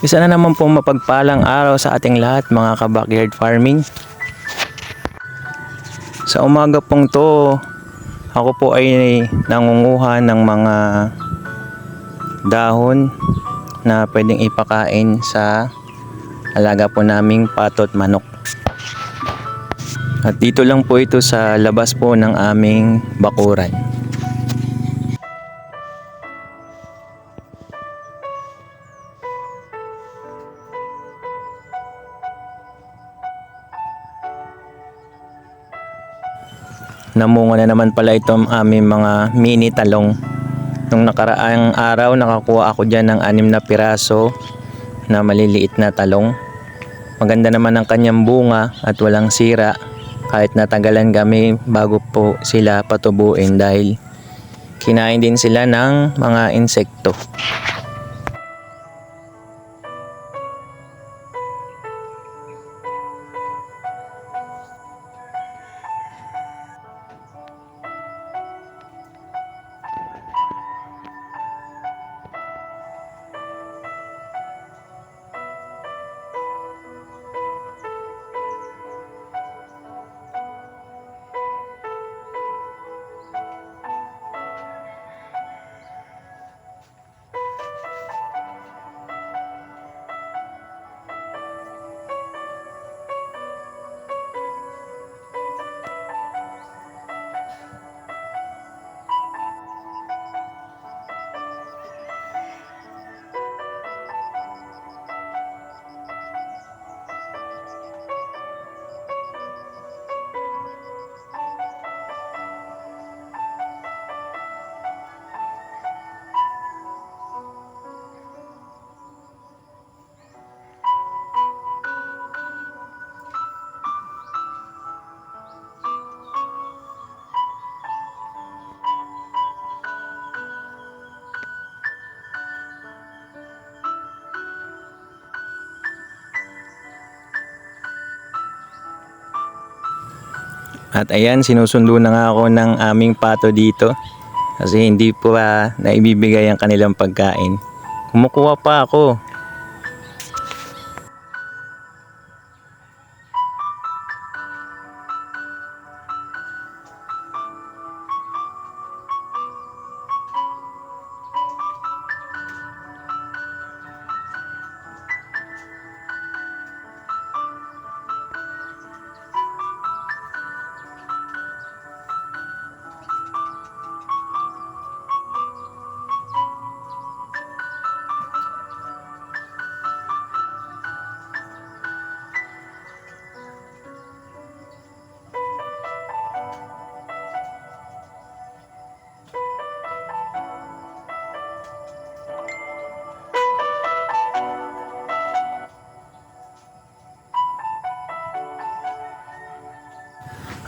Isa na naman po mapagpalang araw sa ating lahat mga ka-backyard farming. Sa umaga pong to, ako po ay nangunguha ng mga dahon na pwedeng ipakain sa alaga po naming patot manok. At dito lang po ito sa labas po ng aming bakuran. Namunga na naman pala itong aming mga mini talong. Nung nakaraang araw nakakuha ako dyan ng anim na piraso na maliliit na talong. Maganda naman ang kanyang bunga at walang sira kahit natagalan kami bago po sila patubuin dahil kinain din sila ng mga insekto. At ayan, sinusundo na nga ako ng aming pato dito. Kasi hindi po naibibigay ang kanilang pagkain. Kumukuha pa ako.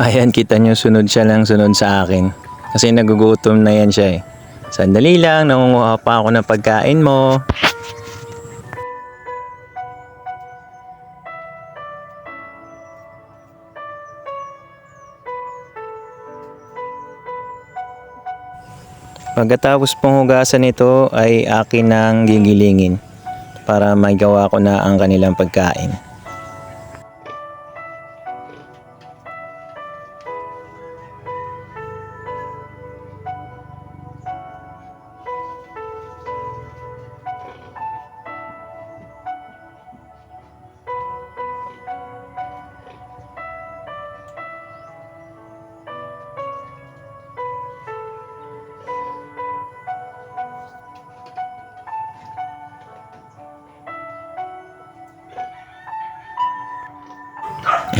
Ayan, kita nyo, sunod siya lang sunod sa akin. Kasi nagugutom na yan siya eh. Sandali lang, nangunguha pa ako ng pagkain mo. Pagkatapos pong hugasan nito ay akin nang gigilingin para magawa ko na ang kanilang pagkain.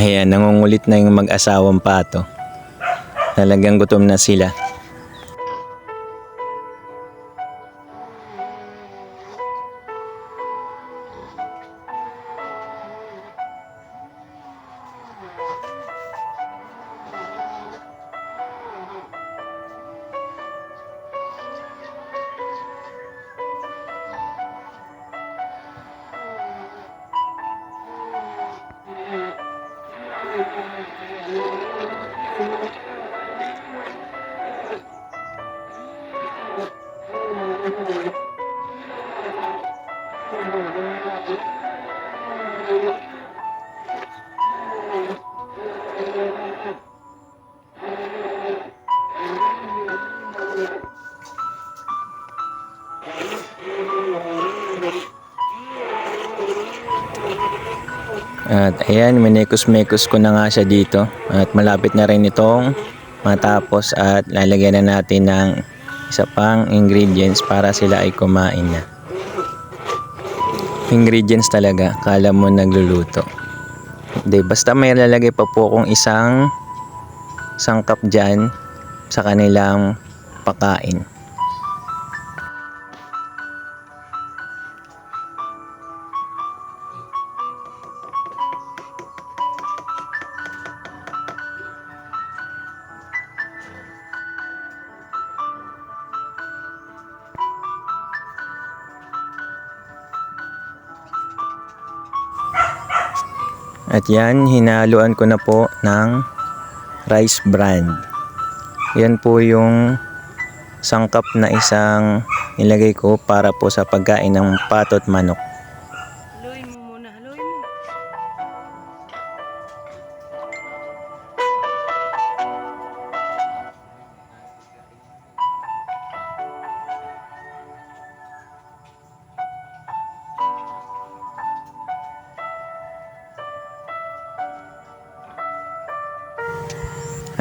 Ayan, nangungulit na yung mag-asawang pato. Talagang gutom na sila. At ayan, minekos-mekos ko na nga siya dito. At malapit na rin itong matapos at lalagyan na natin ng isa pang ingredients para sila ay kumain na. Ingredients talaga, kala mo nagluluto. Hindi, basta may lalagay pa po akong isang sangkap dyan sa kanilang pakain. At yan, hinaluan ko na po ng rice bran. Yan po yung sangkap na isang nilagay ko para po sa pagkain ng patot manok.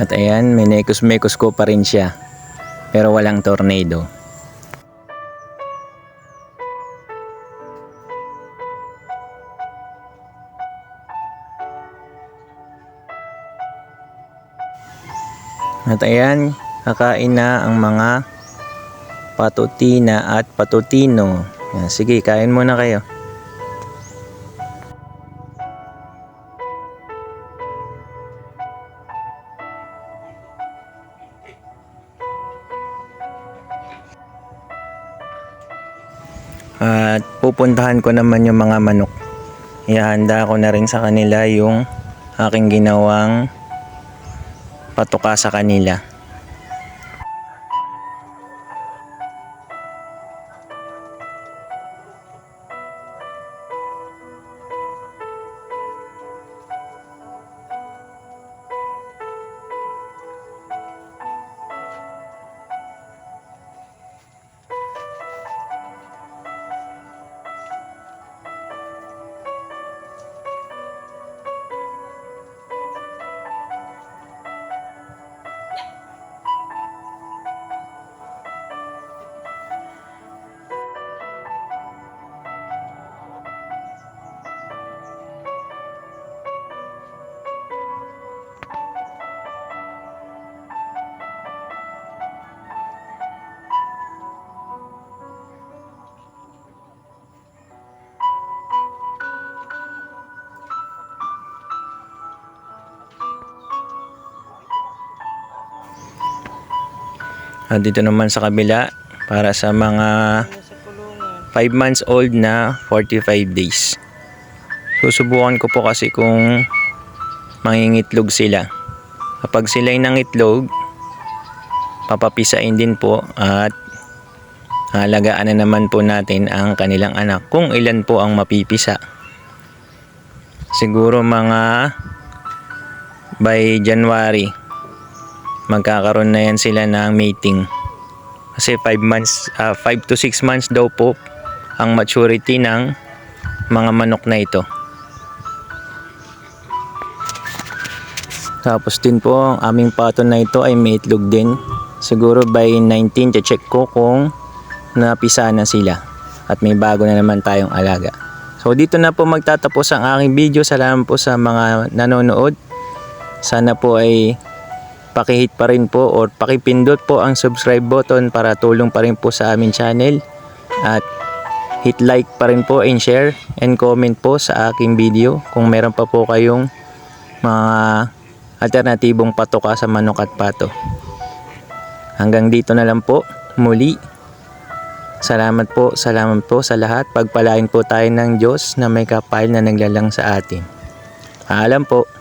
At ayan, minekos-mekos ko pa rin siya. Pero walang tornado. At ayan, kakain na ang mga patutina at patutino. Sige, kain muna kayo. At pupuntahan ko naman yung mga manok. Ihanda ko na rin sa kanila yung aking ginawang patuka sa kanila. At dito naman sa kabila para sa mga Sa kulungan. 5 months old na 45 days. Susubukan ko po kasi kung mangingitlog sila. Kapag sila'y nangitlog, papapisain din po at halagaan na naman po natin ang kanilang anak kung ilan po ang mapipisa. Siguro mga by January magkakaroon na yan sila ng mating. Kasi 5 months, 5 to 6 months daw po ang maturity ng mga manok na ito. Tapos din po ang aming pato na ito ay may itlog din. Siguro by 19 check ko kung napisa na sila at may bago na naman tayong alaga. So dito na po magtatapos ang aking video. Salamat po sa mga nanonood. Sana po ay pakihit pa rin po or pakipindot po ang subscribe button para tulong pa rin po sa aming channel at hit like pa rin po and share and comment po sa aking video kung meron pa po kayong mga alternatibong patoka sa manok at pato. Hanggang dito na lang po muli. Salamat po, salamat po sa lahat. Pagpalain po tayo ng Diyos na may kapal na naglalang sa atin. Paalam po.